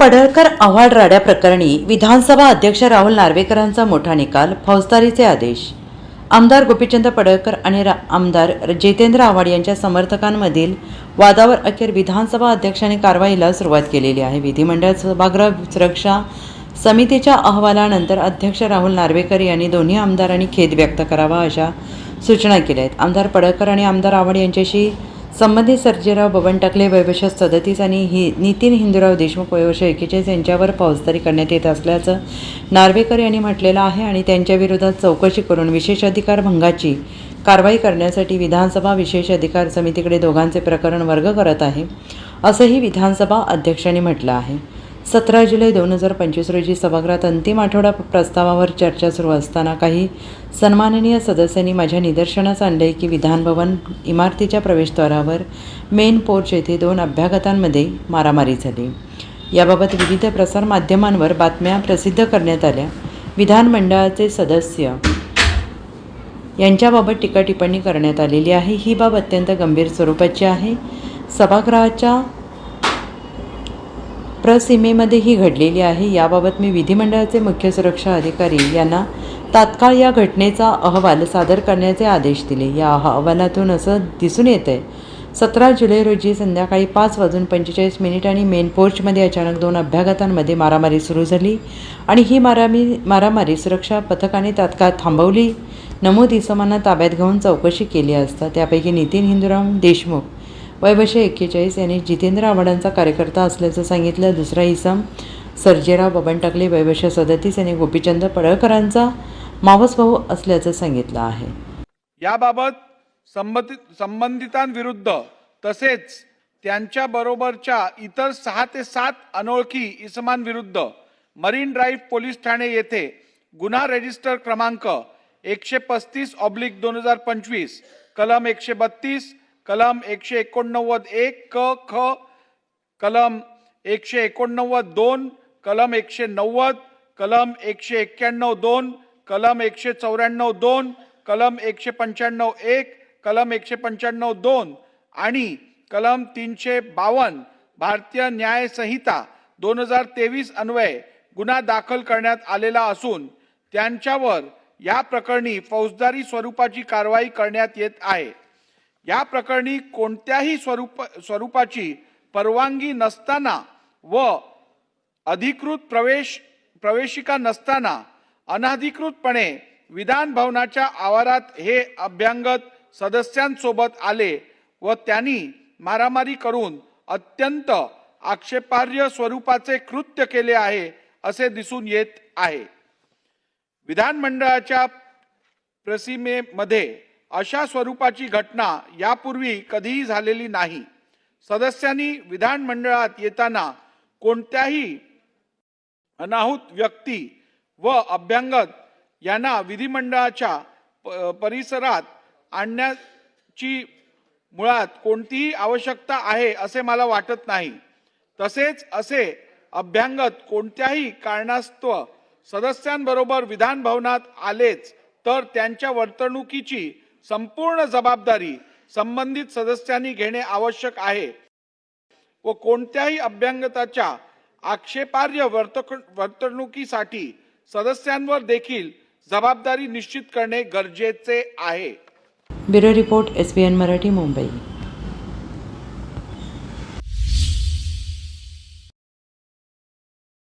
पडळकर आव्हाड राड्या प्रकरणी विधानसभा अध्यक्ष राहुल नार्वेकरांचा मोठा निकाल फौजदारीचे आदेश. आमदार गोपीचंद पडळकर आणि रा आमदार जितेंद्र आव्हाड यांच्या समर्थकांमधील वादावर अखेर विधानसभा अध्यक्षांनी कारवाईला सुरुवात केलेली आहे. विधिमंडळ सभागृह सुरक्षा समितीच्या अहवालानंतर अध्यक्ष राहुल नार्वेकर यांनी दोन्ही आमदारांनी खेद व्यक्त करावा अशा सूचना केल्या आहेत. आमदार पडळकर आणि आमदार आव्हाड यांच्याशी संबंधित सर्जेराव बबन टाकले सदतीस आणि हि नितीन हिंदूराव देशमुख वयवर्ष एकेचाळीस यांच्यावर फौजदारी करण्यात येत असल्याचं नार्वेकर यांनी म्हटलेलं आहे आणि त्यांच्या विरोधात चौकशी करून विशेष अधिकार भंगाची कारवाई करण्यासाठी विधानसभा विशेष अधिकार समितीकडे दोघांचे प्रकरण वर्ग करत आहे असंही विधानसभा अध्यक्षांनी म्हटलं आहे. सतरा जुलै दोन हजार पंचवीस रोजी सभागृहात अंतिम आठवडा प्रस्तावावर चर्चा सुरू असताना काही सन्माननीय सदस्यांनी माझ्या निदर्शनास आणले की विधानभवन इमारतीच्या प्रवेशद्वारावर मेन पोर्च येथे दोन अभ्यागतांमध्ये मारामारी झाली. याबाबत विविध प्रसारमाध्यमांवर बातम्या प्रसिद्ध करण्यात आल्या. विधानमंडळाचे सदस्य यांच्याबाबत टीका टिप्पणी करण्यात आलेली आहे. ही बाब अत्यंत गंभीर स्वरूपाची आहे. सभागृहाच्या प्रसीमेमध्ये ही घडलेली आहे. याबाबत मी विधिमंडळाचे मुख्य सुरक्षा अधिकारी यांना तात्काळ या घटनेचा अहवाल सादर करण्याचे आदेश दिले. या अहवालातून असं दिसून येतं आहे सतरा जुलै रोजी संध्याकाळी पाच वाजून पंचेचाळीस मिनिटांनी मेन पोर्चमध्ये अचानक दोन अभ्यागतांमध्ये मारामारी सुरू झाली आणि ही मारामी मारामारी सुरक्षा पथकाने तात्काळ थांबवली. नमूद इसमांना ताब्यात घेऊन चौकशी केली असता त्यापैकी नितीन हिंदुराम देशमुख वयवशे एक्केचाळीस यांनी जितेंद्र आव्हाडांचा कार्यकर्ता असल्याचं सांगितलं. दुसरा इसम सर्जेराव बबन टाकले वयवशे सदतीस यांनी गोपीचंद पडळकरांचा मावस भाऊ असल्याचं सांगितलं आहे. याबाबत संबंधित संबंधितांविरुद्ध तसेच त्यांच्या बरोबरच्या इतर सहा ते सात अनोळखी इसमांविरुद्ध मरीन ड्राईव्ह पोलीस ठाणे येथे गुन्हा रजिस्टर क्रमांक एकशे पस्तीस ऑब्लिक दोन हजार पंचवीस कलम एकशे बत्तीस कलम एकशे एकोणनव्वद एक क ख कलम एकशे एकोणनव्वद दोन कलम एकशे नव्वद कलम एकशे एक्क्याण्णव दोन कलम एकशे चौऱ्याण्णव दोन कलम एकशे पंच्याण्णव एक कलम एकशे पंच्याण्णव दोन आणि कलम तीनशे बावन्न भारतीय न्याय संहिता दोन हजार तेवीस अन्वये गुन्हा दाखल करण्यात आलेला असून त्यांच्यावर या प्रकरणी फौजदारी स्वरूपाची कारवाई करण्यात येत आहे. या प्रकरणी कोणत्याही स्वरूप स्वरूपाची परवानगी नसताना व अधिकृत प्रवेश प्रवेशिका नसताना अनधिकृतपणे विधान भवनाच्या आवारात हे अभ्यंगत सदस्यांसोबत आले व त्यांनी मारामारी करून अत्यंत आक्षेपार्ह स्वरूपाचे कृत्य केले आहे असे दिसून येत आहे. विधानमंडळाच्या प्रसिमेमध्ये अशा स्वरूपाची घटना यापूर्वी कधीही झालेली नाही. सदस्यांनी विधानमंडळात येताना कोणत्याही अनाहूत व्यक्ती व अभ्यंगत यांना विधिमंडळाच्या प- परिसरात आणण्याची मुळात कोणतीही आवश्यकता आहे असे मला वाटत नाही. तसेच असे अभ्यंगत कोणत्याही कारणास्तव सदस्यांबरोबर विधान भवनात आलेच तर त्यांच्या वर्तणुकीची संपूर्ण जबाबदारी संबंधित सदस्यांनी घेणे आवश्यक आहे. व कोणत्याही अभ्यंगताच्या आक्षेपार्ह वर्तक वर्तणुकीसाठी सदस्यांवर देखील जबाबदारी निश्चित करणे गरजेचे आहे. Bureau report S Marathi Mumbai.